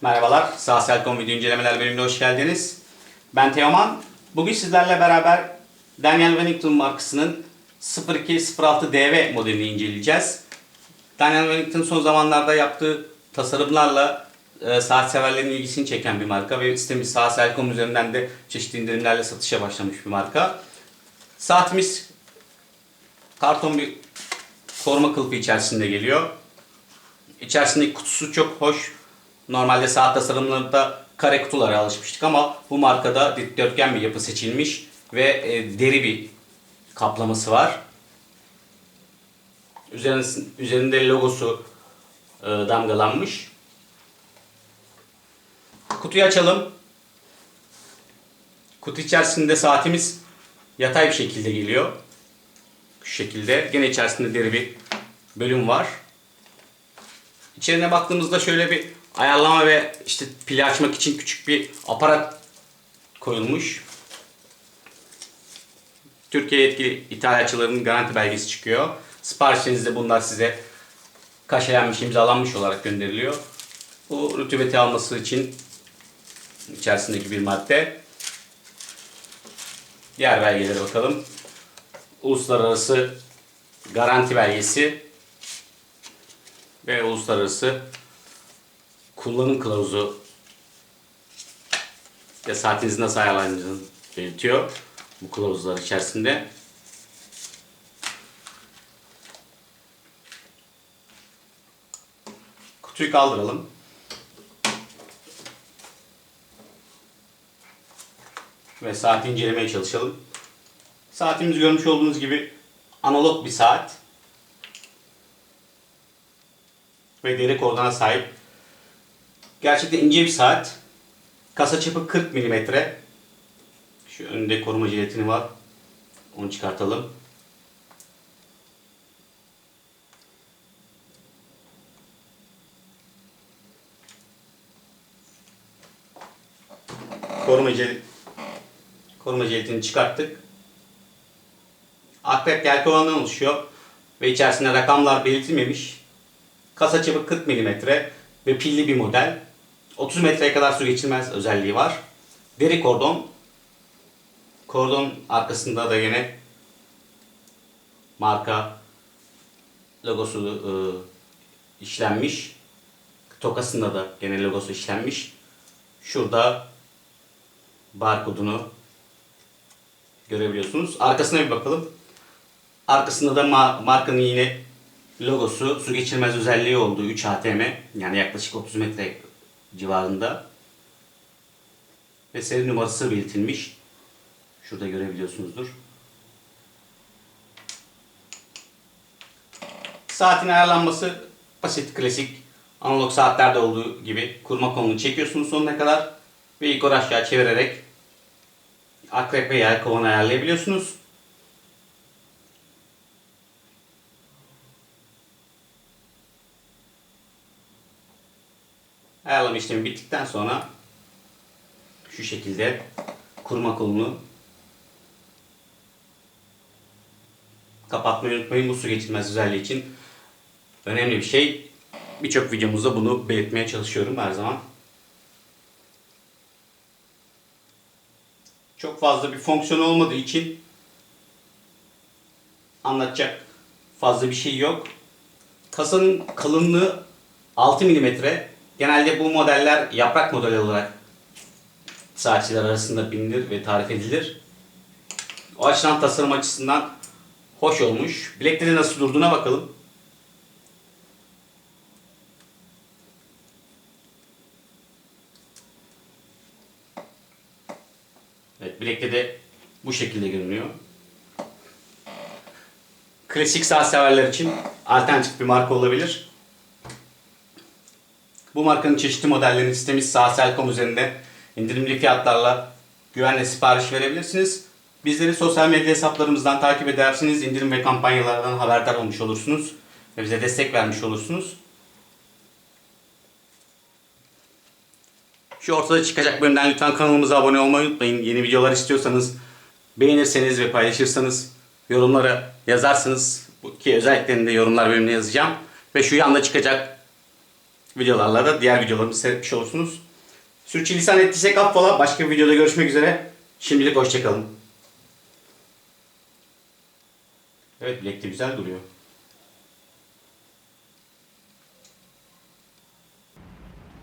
Merhabalar, Sağ Selkom video incelemeler bölümüne hoş geldiniz. Ben Teoman. Bugün sizlerle beraber Daniel Wellington markasının 0206 DV modelini inceleyeceğiz. Daniel Wellington son zamanlarda yaptığı tasarımlarla e, saat severlerin ilgisini çeken bir marka ve sitemiz Sağ Selkom üzerinden de çeşitli indirimlerle satışa başlamış bir marka. Saatimiz karton bir koruma kılıfı içerisinde geliyor. İçerisindeki kutusu çok hoş. Normalde saat tasarımlarında kare kutulara alışmıştık ama bu markada dikdörtgen bir yapı seçilmiş ve e, deri bir kaplaması var. Üzerinde, logosu e, damgalanmış. Kutuyu açalım. Kutu içerisinde saatimiz yatay bir şekilde geliyor. Şu şekilde. Gene içerisinde deri bir bölüm var. İçerine baktığımızda şöyle bir ayarlama ve işte pili açmak için küçük bir aparat koyulmuş. Türkiye yetkili ithalatçıların garanti belgesi çıkıyor. Siparişinizde bunlar size kaşelenmiş, imzalanmış olarak gönderiliyor. Bu rutubeti alması için içerisindeki bir madde. Diğer belgelere bakalım. Uluslararası garanti belgesi ve uluslararası kullanım kılavuzu ve saatinizi nasıl ayarlayacağınızı belirtiyor bu kılavuzlar içerisinde. Kutuyu kaldıralım. Ve saati incelemeye çalışalım. Saatimiz görmüş olduğunuz gibi analog bir saat. Ve deri kordona sahip. Gerçekten ince bir saat. Kasa çapı 40 mm. Şu önünde koruma jiletini var. Onu çıkartalım. Koruma jilet koruma jiletini çıkarttık. Akrep yelkovandan oluşuyor ve içerisinde rakamlar belirtilmemiş. Kasa çapı 40 mm ve pilli bir model. 30 metreye kadar su geçirmez özelliği var. Deri kordon. Kordon arkasında da yine marka logosu e, işlenmiş. Tokasında da gene logosu işlenmiş. Şurada barkodunu görebiliyorsunuz. Arkasına bir bakalım. Arkasında da ma- markanın yine logosu su geçirmez özelliği olduğu 3 ATM yani yaklaşık 30 metre civarında ve seri numarası belirtilmiş. Şurada görebiliyorsunuzdur. Saatin ayarlanması basit, klasik. Analog saatlerde olduğu gibi kurma kolunu çekiyorsunuz sonuna kadar ve yukarı aşağı çevirerek akrep ve yay kovanı ayarlayabiliyorsunuz. Ayarlama işlemi bittikten sonra şu şekilde kurma kolunu kapatmayı unutmayın. Bu su geçirmez özelliği için önemli bir şey. Birçok videomuzda bunu belirtmeye çalışıyorum her zaman. Çok fazla bir fonksiyon olmadığı için anlatacak fazla bir şey yok. Kasanın kalınlığı 6 mm. Genelde bu modeller yaprak modeli olarak saatçiler arasında bilinir ve tarif edilir. O açıdan tasarım açısından hoş olmuş. Bilekleri nasıl durduğuna bakalım. Evet bilekte de bu şekilde görünüyor. Klasik saat severler için alternatif bir marka olabilir. Bu markanın çeşitli modellerini sitemiz Sağsel.com üzerinde indirimli fiyatlarla güvenle sipariş verebilirsiniz. Bizleri sosyal medya hesaplarımızdan takip edersiniz. indirim ve kampanyalardan haberdar olmuş olursunuz. Ve bize destek vermiş olursunuz. Şu ortada çıkacak bölümden lütfen kanalımıza abone olmayı unutmayın. Yeni videolar istiyorsanız beğenirseniz ve paylaşırsanız yorumlara yazarsınız. Bu ki özelliklerini de yorumlar bölümüne yazacağım. Ve şu yanda çıkacak videolarla da diğer videolarımızı seyretmiş olursunuz. Sürçülisan ettiysek affola. Başka bir videoda görüşmek üzere. Şimdilik hoşçakalın. Evet bilek de güzel duruyor.